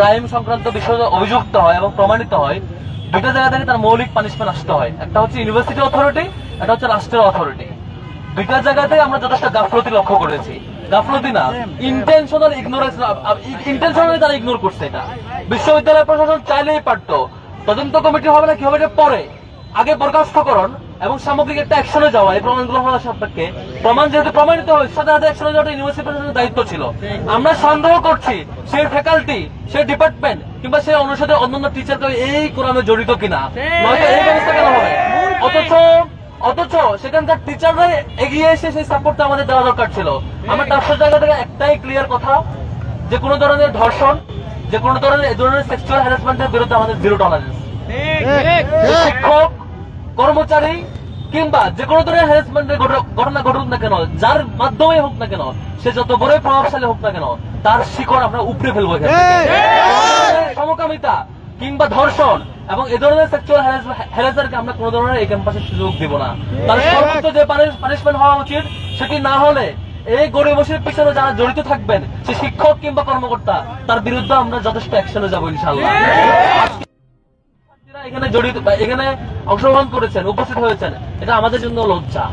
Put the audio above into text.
Crime সংক্রান্ত বিষয়ে অভিযুক্ত হয় এবং প্রমাণিত হয়, দুইটা জায়গা থেকে তার মৌলিক পানিশমেন্ট আসতে হয়। একটা হচ্ছে ইউনিভার্সিটি অথরিটি একটা হচ্ছে রাষ্ট্রের অথরিটি দুইটা জায়গাতে আমরা যথেষ্ট গাফলতি লক্ষ্য করেছি। গাফলতি না ইন্টেনশনাল ইগনোরেন্স ইন্টেনশনালি তারা ইগনোর করছে এটা। বিশ্ববিদ্যালয় প্রশাসন চাইলেই পারতো। তদন্ত কমিটি হবে না, কি হবে এটা পরে। আগে বরখাস্তকরণ এবং সামগ্রিক একটা অ্যাকশনে যাওয়া। এই প্রমাণগুলো হওয়ার সাপেক্ষে। প্রমাণ যেহেতু প্রমাণিত হয় সাথে সাথে অ্যাকশনে যাওয়াটা ইউনিভার্সিটি প্রশাসনের দায়িত্ব ছিল। আমরা সন্দেহ করছি সেই ফ্যাকাল্টি সেই ডিপার্টমেন্ট কিংবা সেই অনুষদের অন্যান্য টিচারকে এই কোরআনে জড়িত কিনা। নয়তো এই ব্যবস্থা কেন হবে? অথচ অথচ সেখানকার টিচাররাই এগিয়ে এসে সেই সাপোর্টটা আমাদের দেওয়া দরকার ছিল। আমার তার জায়গা থেকে একটাই ক্লিয়ার কথা যে কোনো ধরনের ধর্ষণ যে কোনো ধরনের এই ধরনের সেক্সুয়াল হ্যারাসমেন্টের বিরুদ্ধে আমাদের জিরো টলারেন্স কর্মচারী কিংবা যে কোনো ধরনের হ্যারাসমেন্টের ঘটনা ঘটুক না কেন যার মাধ্যমে হোক না কেন সে যত বড় প্রভাবশালী হোক না কেন তার শিকড় আমরা উপড়ে ফেলব সমকামিতা কিংবা ধর্ষণ এবং এ ধরনের সেক্সুয়াল হ্যারাসারকে আমরা কোনো ধরনের এই ক্যাম্পাসে সুযোগ দিব না। তার সর্বোচ্চ যে পানিশমেন্ট হওয়া উচিত সেটি না হলে এই গরিবসের পিছনে যারা জড়িত থাকবেন সে শিক্ষক কিংবা কর্মকর্তা তার বিরুদ্ধে আমরা যথেষ্ট অ্যাকশনে যাব ইনশাল্লাহ জড়িত এখানে অংশগ্রহণ করেছেন উপস্থিত হয়েছেন এটা আমাদের জন্য লজ্জা।